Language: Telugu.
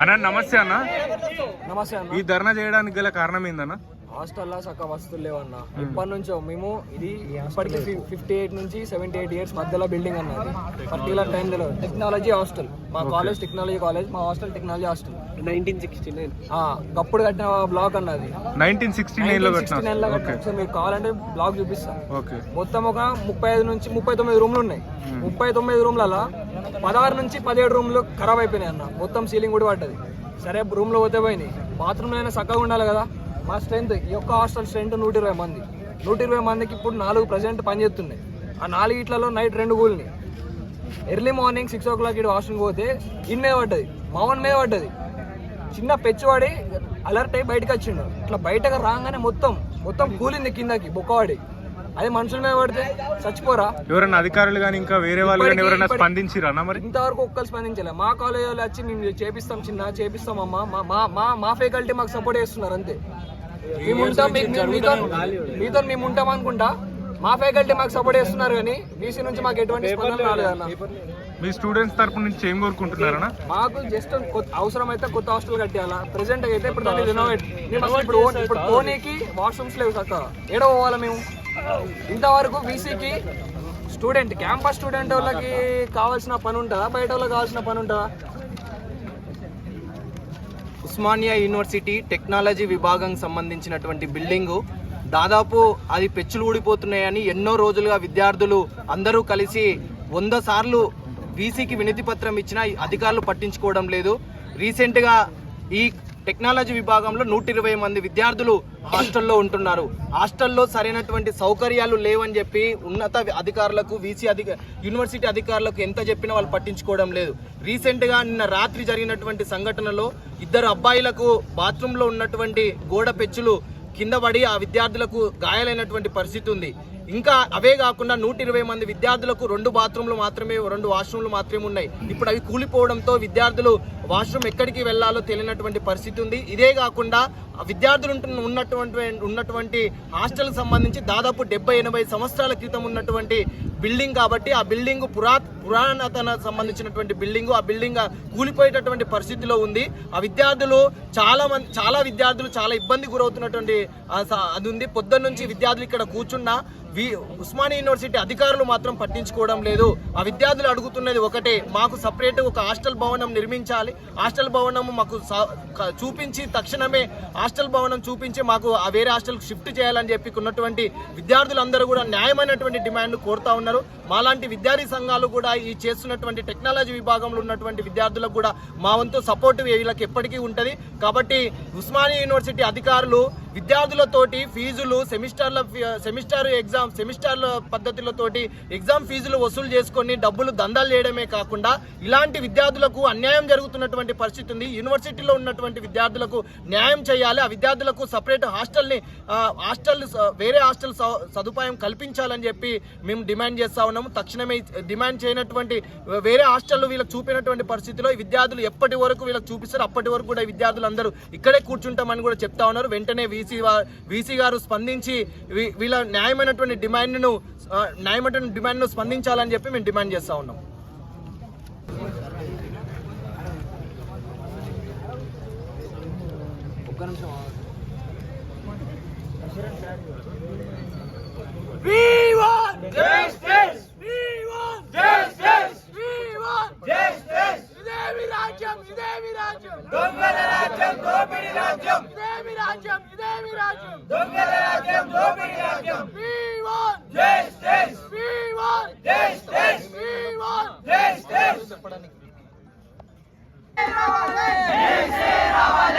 అన్న నమస్తే అన్న. నమస్తే అన్న. ఈ ధర్నా చేయడానికి గల కారణం ఏందన్న? హాస్టల్లో చక్క వస్తువులు లేవన్న. ఇప్పటి నుంచో మేము ఇది ఇప్పటికి ఫిఫ్టీ ఎయిట్ నుంచి సెవెంటీ ఎయిట్ ఇయర్స్ మధ్యలో బిల్డింగ్ అన్నది. పర్టికులర్ టైంలో టెక్నాలజీ హాస్టల్. మా కాలేజ్ టెక్నాలజీ కాలేజ్ మా hostel technology hostel. Nineteen sixty nine. గప్పుడు కట్టిన బ్లాక్ అన్నది. నైన్టీన్ సిక్స్టీ నైన్లో సిక్స్టీ కట్టిన. నైన్లో ఓకే కట్టిన. ఒకసారి మీరు కావాలంటే బ్లాక్ చూపిస్తాను ఓకే మొత్తం ఒక ముప్పై ఐదు నుంచి ముప్పై తొమ్మిది రూమ్లు ఉన్నాయి. ముప్పై తొమ్మిది రూమ్లలో పదహారు నుంచి పదిహేడు రూమ్లు ఖరాబ్ అయిపోయినాయి అన్న. మొత్తం సీలింగ్ కూడా పడ్డది. సరే రూమ్లో పోతే పోయినాయి. బాత్రూమ్లో అయినా చక్కగా ఉండాలి కదా. మా స్ట్రెంత్ ఈ యొక్క హాస్టల్ స్ట్రెంత్ నూట ఇరవై మంది. నూట ఇరవై మందికి ఇప్పుడు నాలుగు ప్రజెంట్ పనిచేస్తున్నాయి. ఆ నాలుగిట్లలో నైట్ రెండు కూలిని. Early morning six o'clock ఇటు హాస్టల్కి పోతే ఇన్ మీద పడ్డది మౌన్ మీద పడ్డది. చిన్న పెచ్చువాడి అలర్ట్ అయ్యి బయటకు వచ్చిండు. ఇట్లా బయటకు రాగానే మొత్తం మొత్తం కూలింది కిందకి బొక్కవాడి. అది మనుషుల మీద పడితే చచ్చిపోరా? ఎవరైనా అధికారులు కానీ ఇంకా వేరే వాళ్ళు కానీ ఎవరైనా స్పందించిరా మరి? ఇంతవరకు ఒక్కరు స్పందించలే. మా కాలేజ్ వాళ్ళు వచ్చి మేము చేపిస్తాం చిన్న చేపిస్తాం అమ్మా. మా మా మా మా ఫ్యాకల్టీ మాకు సపోర్ట్ చేస్తున్నారు అంతే. మేము ఉంటాం మీతో మీతో మేము ఉంటాం అనుకుంటా. మా ఫ్యాకల్టీ మాకు సపోర్ట్ చేస్తున్నారు కానీ బీసీ నుంచి మాకు ఎటువంటి స్పందన రాలేదన్న. మీ స్టూడెంట్స్ తరపు నుంచి ఏం కోరుకుంటున్నారన్నా? మాకు జస్ట్ అవసరం అయితే కొత్త హాస్టల్ కట్టియాలా? ప్రెసెంట్ అయితే ఇప్పుడు దాన్ని రినోవేట్ ఇప్పుడు ఇప్పుడు పోనీకి వాష్రూమ్స్ లేవు చక్క ఏడ పోవాలా మేము? ఇంతవరకు వీసీకి స్టూడెంట్ క్యాంపస్ స్టూడెంట్ వాళ్ళకి కావాల్సిన పని ఉంటుందా? బయట వాళ్ళకి కావాల్సిన పని ఉంటుందా? ఉస్మానియా యూనివర్సిటీ టెక్నాలజీ విభాగం సంబంధించినటువంటి బిల్డింగు. దాదాపు అది పెచ్చులు ఊడిపోతున్నాయని ఎన్నో రోజులుగా విద్యార్థులు అందరూ కలిసి వంద సార్లు వీసీకి వినతి పత్రం ఇచ్చినా ఈ అధికారులు పట్టించుకోవడం లేదు. రీసెంట్గా ఈ టెక్నాలజీ విభాగంలో నూట ఇరవై మంది విద్యార్థులు హాస్టల్లో ఉంటున్నారు. హాస్టల్లో సరైనటువంటి సౌకర్యాలు లేవని చెప్పి ఉన్నత అధికారులకు వీసీ అధిక యూనివర్సిటీ అధికారులకు ఎంత చెప్పినా వాళ్ళు పట్టించుకోవడం లేదు. రీసెంట్గా నిన్న రాత్రి జరిగినటువంటి సంఘటనలో ఇద్దరు అబ్బాయిలకు బాత్రూంలో ఉన్నటువంటి గోడ పెచ్చులు కింద పడి ఆ విద్యార్థులకు గాయాలైనటువంటి పరిస్థితి ఉంది. ఇంకా అవే కాకుండా నూట ఇరవై మంది విద్యార్థులకు రెండు బాత్రూమ్లు మాత్రమే రెండు వాష్రూమ్లు మాత్రమే ఉన్నాయి. ఇప్పుడు అవి కూలిపోవడంతో విద్యార్థులు వాష్రూమ్ ఎక్కడికి వెళ్ళాలో తెలియనటువంటి పరిస్థితి ఉంది. ఇదే కాకుండా విద్యార్థులు ఉంటున్న- ఉన్నటువంటి ఉన్నటువంటి హాస్టల్ సంబంధించి దాదాపు డెబ్బై ఎనభై సంవత్సరాల క్రితం ఉన్నటువంటి బిల్డింగ్ కాబట్టి ఆ బిల్డింగ్ పురా పురాణతన సంబంధించినటువంటి బిల్డింగ్ ఆ బిల్డింగ్ కూలిపోయేటటువంటి పరిస్థితిలో ఉంది. ఆ విద్యార్థులు చాలా మంది చాలా విద్యార్థులు చాలా ఇబ్బంది గురవుతున్నటువంటి అది ఉంది. పొద్దున్న నుంచి విద్యార్థులు ఇక్కడ కూర్చున్నా వి ఉస్మానియా యూనివర్సిటీ అధికారులు మాత్రం పట్టించుకోవడం లేదు. ఆ విద్యార్థులు అడుగుతున్నది ఒకటే మాకు సపరేట్ ఒక హాస్టల్ భవనం నిర్మించాలి. హాస్టల్ భవనం మాకు స- చూపించి తక్షణమే హాస్టల్ భవనం చూపించి మాకు ఆ వేరే హాస్టల్కి షిఫ్ట్ చేయాలని చెప్పి ఉన్నటువంటి విద్యార్థులందరూ కూడా న్యాయమైనటువంటి డిమాండ్ కోరుతా ఉన్నారు. మాలాంటి విద్యార్థి సంఘాలు కూడా ఈ చేస్తున్నటువంటి టెక్నాలజీ విభాగంలో ఉన్నటువంటి విద్యార్థులకు కూడా మా వంతు సపోర్ట్ వీళ్ళకి ఎప్పటికీ ఉంటుంది. కాబట్టి ఉస్మానియా యూనివర్సిటీ అధికారులు విద్యార్థులతోటి ఫీజులు సెమిస్టర్ల సెమిస్టర్ ఎగ్జామ్ సెమిస్టర్ల పద్ధతులతోటి ఎగ్జామ్ ఫీజులు వసూలు చేసుకొని డబ్బులు దందాలు చేయడమే కాకుండా ఇలాంటి విద్యార్థులకు అన్యాయం జరుగుతున్నటువంటి పరిస్థితి ఉంది. యూనివర్సిటీలో ఉన్నటువంటి విద్యార్థులకు న్యాయం చేయాలి. ఆ విద్యార్థులకు సపరేట్ హాస్టల్ని హాస్టల్ వేరే హాస్టల్ స- సదుపాయం కల్పించాలని చెప్పి మేము డిమాండ్ చేస్తా ఉన్నాము. తక్షణమే డిమాండ్ చేయనటువంటి వేరే హాస్టల్ వీళ్ళకి చూపినటువంటి పరిస్థితిలో ఈ విద్యార్థులు ఎప్పటి వరకు వీళ్ళకి చూపిస్తారు అప్పటి వరకు కూడా ఈ విద్యార్థులందరూ ఇక్కడే కూర్చుంటామని కూడా చెప్తా ఉన్నారు. వెంటనే వీసీ వీసీ గారు స్పందించి వీ- వీళ్ళ న్యాయమైనటువంటి డిమాండ్ను న్యాయమైనటువంటి డిమాండ్ను స్పందించాలని చెప్పి మేము డిమాండ్ చేస్తా ఉన్నాం. ఒక్క నిమిషం We want justice! We want justice! We want justice! ఇదే మీ రాజ్యం ఇదే మీ రాజ్యం దొంగల రాజ్యం దోపిడి రాజ్యం ఇదే మీ రాజ్యం ఇదే మీ రాజ్యం దొంగల రాజ్యం దోపిడి రాజ్యం We want justice! We want justice! We want justice! చెప్పడానికి జై శ్రీరావాలి